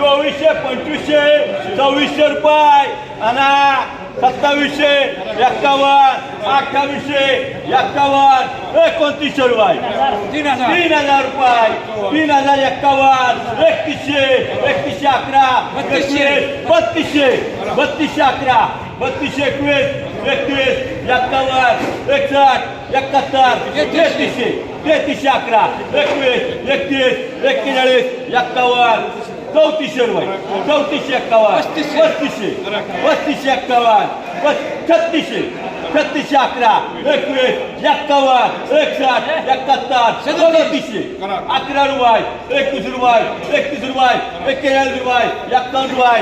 चोवीसशे पंचवीसशे सव्वीसशे रुपये आणि सत्तावीसशे एक्कावन्न अठ्ठावीसशे एक्कावन्न एकोणतीसशे रुपये. तीन हजार. तीन हजार रुपये. तीन हजार एक्कावन्न एकतीसशे एकतीसशे अकरा बत्तीसशे. बत्तीसशे बत्तीसशे अकरा बत्तीसशे एकवीस एकवीस एक्कावन्न एकसष्ट एकाहत्तर तेहतीसशे तेहतीसशे अकरा एकवीस एकतीस एक्केचाळीस एक्कावन्न चौतीसशे रुपये. चौतीसशे एक्कावन्न. पस्तीसशे. पस्तीसशे. एक्कावन्न. पस छत्तीसशे. छत्तीसशे अकरा. एकवीस. एक्कावन्न. एकसष्ट. एकाहत्तर. सदतीसशे अकरा रुपये. एकवीस रुपये. एकतीस रुपये. एक्केचाळीस रुपये. एक्कावन्न रुपये.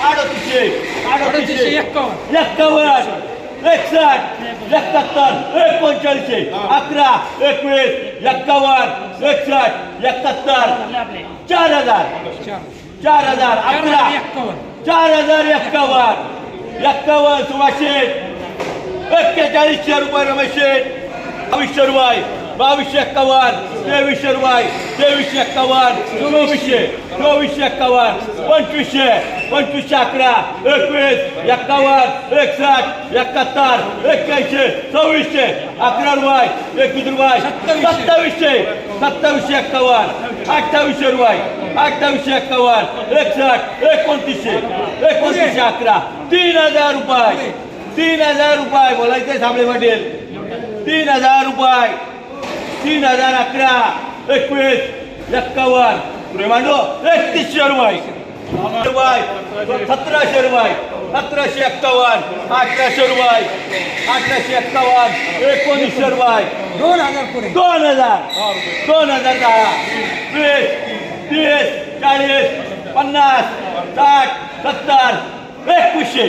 अडतीसशे. अडतीसशे. अडतीसशे एक्कावन्न. एक्कावन्न. एकसष्ट एकाहत्तर एकोणचाळीसशे अकरा एकवीस एक्कावन्न एकसष्ट एकाहत्तर चार हजार चार चार हजार चार अकरा चार हजार एक्कावन्न एक्कावन्न सुभाषे एक्केचाळीसशे रुपये रमेश बावीसशे रुपये बावीसशे एक्कावन्न तेवीसशे रुपये तेवीसशे एक्कावन्न चोवीसशे चोवीसशे एक्कावन्न पंचवीसशे पंचवीसशे अकरा एकवीस एक्कावन्न एकसष्ट एकाहत्तर एक्क्याऐंशी सव्वीसशे अकरा रुपये एकवीस रुपये सत्तावीसशे. सत्तावीसशे सत्तावीसशे एक्कावन्न अठ्ठावीसशे रुपये अठ्ठावीसशे एक्कावन्न एकसष्ट एकोणतीसशे एकोणतीसशे अकरा तीन हजार रुपये तीन हजार रुपये बोलायचे साबळे पाटील तीन हजार रुपये तीन हजार अकरा एकवीस एक्कावन्न प्रेमांडो एकतीसशे रुपये रुपये सतराशे रुपये सतराशे एक्कावन्न अठराशे रुपये अठराशे एक्कावन्न एकोणीसशे रुपये दोन हजार पुढे. दोन हजार. दोन हजार दहा. वीस तीस चाळीस पन्नास साठ सत्तर एकवीसशे.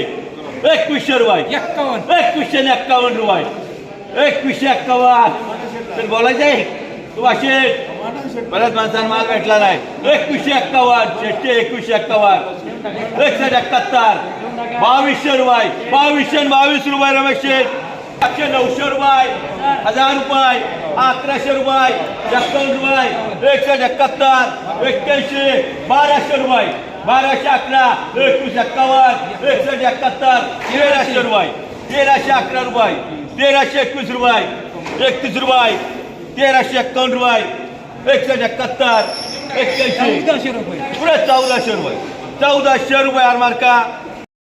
एकवीसशे रुपये एक्कावन्न. एकवीसशे आणि एक्कावन्न रुपये. एकवीसशे एक्कावन्न. तर बोलायचं आहे? तू असे बऱ्याच माणसांना माल भेटला नाही. एकवीसशे एक्कावन्न शेट्टी एकवीसशे एक्कावन्न. एकसष्ट एकाहत्तर. बावीसशे रुपये बावीसशे बावीस रुपये रमेश शेठ. नऊशे रुपये हजार रुपये. अकराशे रुपये. एक्कावन्न रुपये. एकशे एकाहत्तर. एक्क्याऐंशी. बाराशे रुपये. बाराशे अकरा. एकवीस एक्कावन्न. एकसष्ट एकाहत्तर. तेराशे रुपये. तेराशे अकरा रुपये. तेराशे एकवीस रुपये. एकतीस रुपये. तेराशे एक्कावन्न रुपये. एकसष्ट एकाहत्तर एक्क्याऐंशी चौदाशे रुपये. पुढे चौदाशे रुपये. चौदाशे रुपये आरमार्का